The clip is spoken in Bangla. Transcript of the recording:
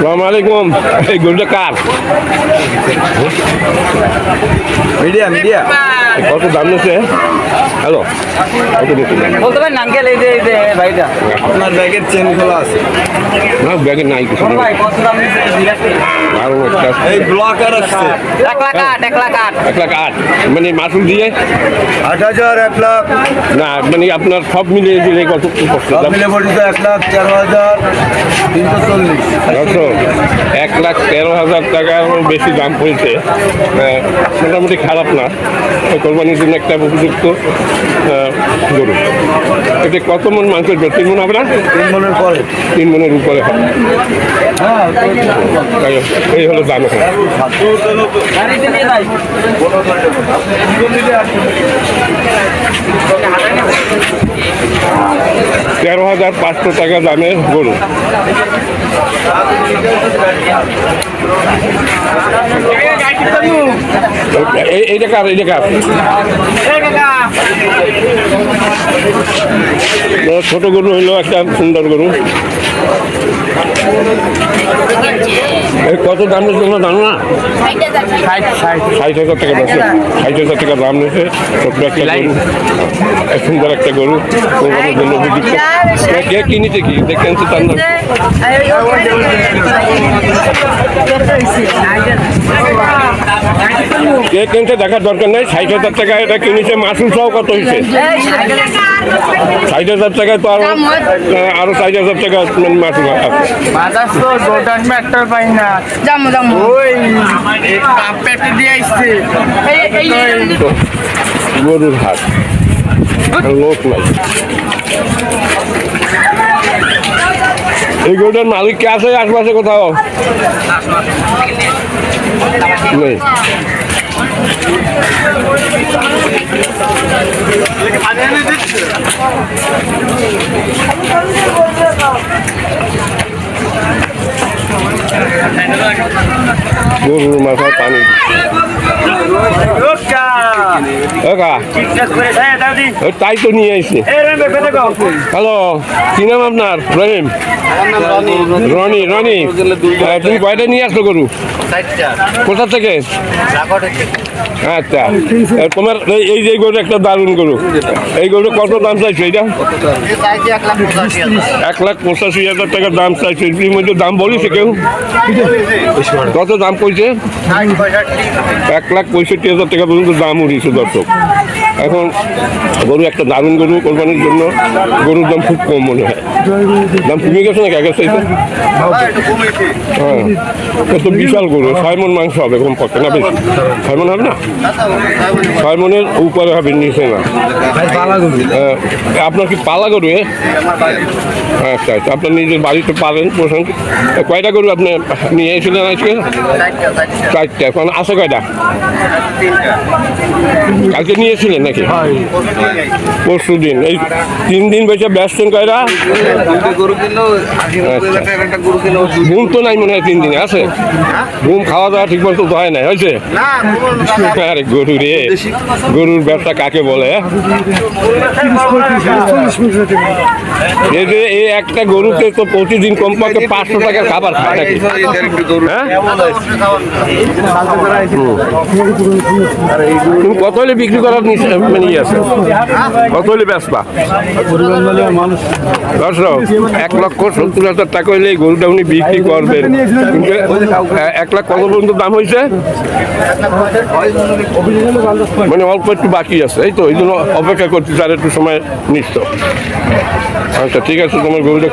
সালাম আলাইকুম। এই গরুটা কার? Media media. কত দাম নিচ্ছে? হ্যালো কত বলতে পারেন আঙ্কেল এই যে এই যে ভাইটা। আপনার ব্যাগের চেন খোলা আছে। না ব্যাগে নাই কিছু। ভাই কত দাম নিচ্ছে? জিজ্ঞাসা আরও একটা এই ব্লকার আসছে এক লাখ আট এক লাখ আট। এক লাখ আট। মানে মাসুল দিয়ে? আট হাজার এক লাখ। না মানে আপনার সব মিলিয়ে দিলে কত কি সব দাম? মিলে পড়েছে এক লাখ তেরো হাজার তিনশো চল্লিশ। দেখো, এক লাখ তেরো হাজার টাকার বেশি দাম পড়েছে মোটামুটি খারাপ না। কোরবানির জন্য একটা উপযুক্ত গরু। এটা কত মন মাংসের জন্য তিন মন হবে না? তিন মনের পরে। তিন মনের উপরে হবে। হ্যাঁ এই হলো দাম এখন। তেরো হাজার পাঁচশো টাকা দামের গরু। ছোট গরু হইল একটা সুন্দর গরু। কত দাম নিচ্ছে তোমরা জানো না? ষাট হাজার টাকা দাম ষাট হাজার টাকা দাম নিয়েছে। ছোট্ট একটা গরু সুন্দর একটা গরু। কোরবানির জন্য উপযুক্ত কে কিনেছে কি? দেখেন তো তার নাম। কে কিনছে দেখার দরকার নেই। ষাট হাজার টাকা এটা কিনেছে। মাসুল সহ কত হয়েছে? ষাট হাজার টাকায় তো আরও আরও ষাট হাজার টাকা মাসুল আছে। বাজার তো পাই না। যাব যাব ওই একটা দিয়ে আসছে গরুর হাট। লোক নাই এই গরুটার মালিক কে আছে? আশপাশে কোথাও? নেই। গরুর মাথায় পানি একা ওই তাই তো নিয়ে আসছি হ্যালো কি নাম আপনার? রহিম। রনি রনি তুমি কয়টা নিয়ে আসলো গরু? কোথা থেকে। আচ্ছা। তোমার এই যে গরু একটা দারুণ গরু। এই গরু কত দাম চাইছো এটা? এক লাখ পঁচাশি হাজার টাকা দাম চাইছে। এর মধ্যে দাম বলিছে কেউ? কত দাম কইছে? এক লাখ পঁয়ষট্টি হাজার টাকা পর্যন্ত দাম উঠেছে দর্শক। এখন গরু একটা দারুণ গরু কোরবানির জন্য গরুর দাম খুব কম মনে হয়। দাম কমে গেছে নাকি আগের চাইতে? হ্যাঁ। তো বিশাল গরু ছয় মন মাংস হবে কম পক্ষে না বেশি? ছয় হবে না? ছয় মনের উপরে হবে নিচে না। হ্যাঁ, আপনার কি পালা গরু এ? আচ্ছা আচ্ছা। আপনার নিজের বাড়িতে পারেন পোষণ কয়টা গরু আপনি নিয়ে এসেছিলেন আজকে? চারটা। এখন আছে কয়টা? কালকে নিয়েছিলেন নাকি? পরশু দিন। এই তিন দিন বসে ব্যস্ত কয়টা গরু কিনলো আচ্ছা। ঘুম তো নাই মনে হয় তিন দিনে, আছে? ঘুম খাওয়া দাওয়া ঠিক মতো তো হয় হয়েছে? আরে গরু রে, গরুর ব্যবসা কাকে বলে হ্যাঁ? এই যে এই একটা গরুতে তো প্রতিদিন কমপক্ষে পাঁচশো টাকার খাবার খায় নাকি? হ্যাঁ? তুমি কত হলে বিক্রি করার মানে আছে কত হলে বেচবা দর্শক, এক লক্ষ সত্তর হাজার টাকা হলে এই গরুটা উনি বিক্রি করবেন। কিন্তু এক লাখ কত পর্যন্ত দাম হয়েছে মানে অল্প একটু বাকি আছে। এই তো, এই জন্য অপেক্ষা করছি তার একটু সময় নিশ্চয় আচ্ছা ঠিক আছে, তোমার গরুটা